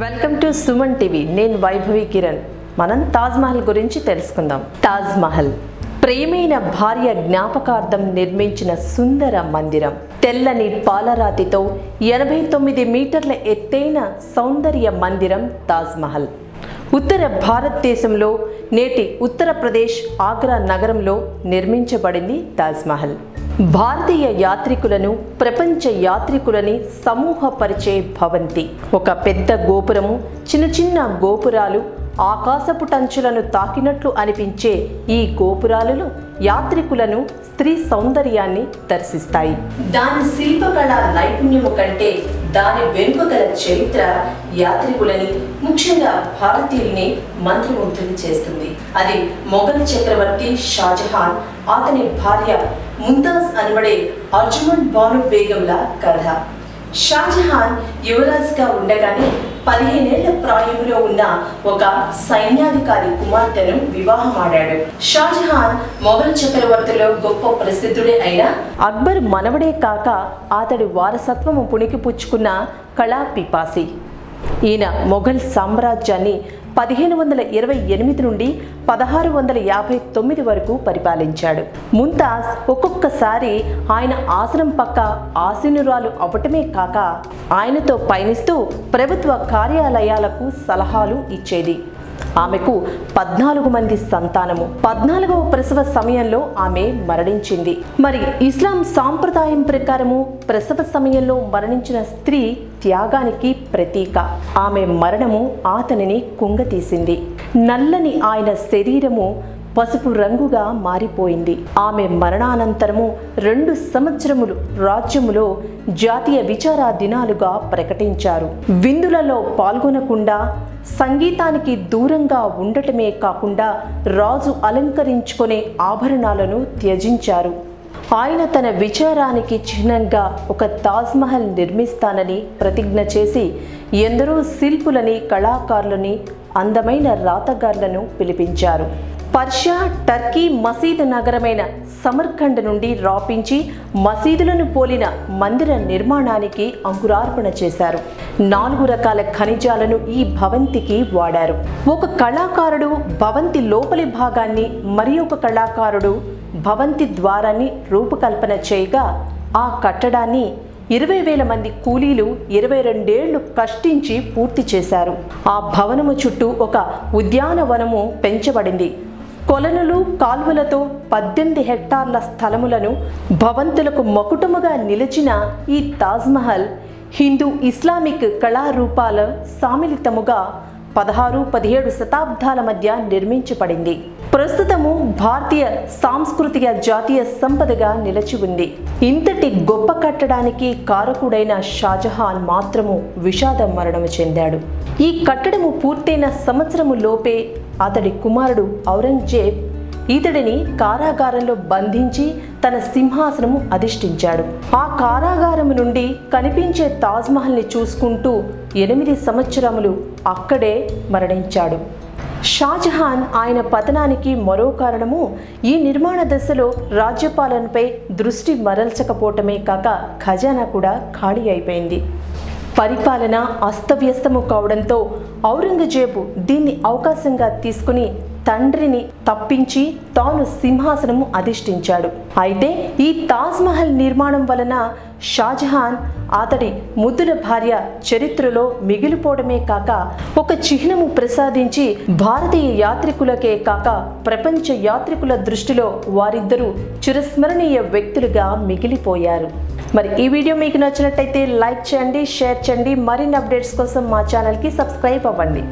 Welcome to Suman TV. నేను వైభవి కిరణ్. మనం తాజ్మహల్ గురించి తెలుసుకుందాం. తాజ్మహల్ ప్రేమైన భార్య జ్ఞాపకార్థం నిర్మించిన సుందర మందిరం. తెల్లని పాలరాతితో ఎనభై తొమ్మిది మీటర్ల ఎత్తైన సౌందర్య మందిరం తాజ్మహల్ ఉత్తర భారతదేశంలో నేటి ఉత్తరప్రదేశ్ ఆగ్రా నగరంలో నిర్మించబడింది తాజ్మహల్ భారతీయ యాత్రికులను ప్రపంచ యాత్రికులని సమూహపరిచే భవంతి. ఒక పెద్ద గోపురము చిన్న చిన్న గోపురాలు ఆకాశపు టంచులను తాకినట్లు అనిపించే ఈ గోపురాలలో యాత్రికులను స్త్రీ సౌందర్యాన్ని దర్శిస్తాయి. దాని శిల్పకళ నైపుణ్యము కంటే దాని వెనుక గల చరిత్ర యాత్రికులని ముఖ్యంగా భారతీయుల్ని మంత్రముగ్ధులు చేస్తుంది. అది మొఘల్ చక్రవర్తి షాజహాన్ అతని భార్య ముంతాజ్ అనబడే అర్జుమన్ బాను బేగంల కథ. షాజహాన్ యువరాజ్గా ఉండగానే పదిహేనేళ్ళ ప్రాయంలో ఉన్న ఒక సైన్యాధికారి కుమార్తెను వివాహమాడాడు. షాజహాన్ మొఘల్ చక్రవర్తిలో గొప్ప ప్రసిద్ధుడే అయిన అక్బర్ మనవడే కాక అతడి వారసత్వము పుణికిపుచ్చుకున్న కళా పిపాసి ఈయన మొఘల్ సామ్రాజ్యాన్ని పదిహేను వందల ఇరవై ఎనిమిది నుండి పదహారు వందల యాభై తొమ్మిది వరకు పరిపాలించాడు. ముంతాజ్ ఒక్కొక్కసారి ఆయన ఆసనం పక్క ఆసీనురాలు అవటమే కాక ఆయనతో పయనిస్తూ ప్రభుత్వ కార్యాలయాలకు సలహాలు ఇచ్చేది. ఆమెకు పద్నాలుగు మంది సంతానము. పద్నాలుగవ ప్రసవ సమయంలో ఆమె మరణించింది. మరి ఇస్లాం సాంప్రదాయం ప్రకారము ప్రసవ సమయంలో మరణించిన స్త్రీ త్యాగానికి ప్రతీక. ఆమె మరణము అతనిని కుంగతీసింది. నల్లని ఆయన శరీరము పసుపు రంగుగా మారిపోయింది. ఆమె మరణానంతరము రెండు సంవత్సరములు రాజ్యములో జాతీయ విచార దినాలుగా ప్రకటించారు. విందులలో పాల్గొనకుండా సంగీతానికి దూరంగా ఉండటమే కాకుండా రాజు అలంకరించుకునే ఆభరణాలను త్యజించారు. ఆయన తన విచారానికి చిహ్నంగా ఒక తాజ్మహల్ నిర్మిస్తానని ప్రతిజ్ఞ చేసి ఎందరో శిల్పులని కళాకారులని అందమైన రాతగారులను పిలిపించారు. పర్షియా టర్కీ మసీదు నగరమైన సమర్ఖండ్ నుండి రాపించి మసీదులను పోలిన మందిర నిర్మాణానికి అంకురార్పణ చేశారు. నాలుగు రకాల ఖనిజాలను ఈ భవంతికి వాడారు. ఒక కళాకారుడు భవంతి లోపలి భాగాన్ని మరి ఒక కళాకారుడు భవంతి ద్వారాన్ని రూపకల్పన చేయగా ఆ కట్టడాన్ని ఇరవై వేల మంది కూలీలు ఇరవై రెండేళ్ళు కష్టించి పూర్తి చేశారు. ఆ భవనము చుట్టూ ఒక ఉద్యానవనము పెంచబడింది. కొలనులు కాల్వలతో పద్దెనిమిది హెక్టార్ల స్థలములను భవంతులకు మకుటముగా నిలిచిన ఈ తాజ్మహల్ హిందూ ఇస్లామిక్ కళారూపాల సామిలితముగా పదహారు పదిహేడు శతాబ్దాల మధ్య నిర్మించబడింది. ప్రస్తుతము భారతీయ సాంస్కృతిక జాతీయ సంపదగా నిలిచి ఉంది. ఇంతటి గొప్ప కట్టడానికి కారకుడైన షాజహాన్ మాత్రము విషాద మరణము చెందాడు. ఈ కట్టడము పూర్తయిన సంవత్సరము లోపే అతడి కుమారుడు ఔరంగజేబ్ ఇతడిని కారాగారంలో బంధించి తన సింహాసనము అధిష్ఠించాడు. ఆ కారాగారము నుండి కనిపించే తాజ్మహల్ని చూసుకుంటూ ఎనిమిది సంవత్సరములు అక్కడే మరణించాడు. షాజహాన్ ఆయన పతనానికి మరో కారణము ఈ నిర్మాణ దశలో రాజ్యపాలనపై దృష్టి మరల్చకపోవటమే కాక ఖజానా కూడా ఖాళీ అయిపోయింది. పరిపాలన అస్తవ్యస్తము కావడంతో ఔరంగజేబు దీన్ని అవకాశంగా తీసుకుని తండ్రిని తప్పించి తాను సింహాసనము అధిష్ఠించాడు. అయితే ఈ తాజ్మహల్ నిర్మాణం వలన షాజహాన్ అతడి ముద్దుల భార్య చరిత్రలో మిగిలిపోవడమే కాక ఒక చిహ్నము ప్రసాదించి భారతీయ యాత్రికులకే కాక ప్రపంచ యాత్రికుల దృష్టిలో వారిద్దరూ చిరస్మరణీయ వ్యక్తులుగా మిగిలిపోయారు. మరి ఈ వీడియో మీకు నచ్చినట్టయితే లైక్ చేయండి షేర్ చేయండి. మరిన్ని అప్డేట్స్ కోసం మా ఛానల్కి సబ్స్క్రైబ్ అవ్వండి.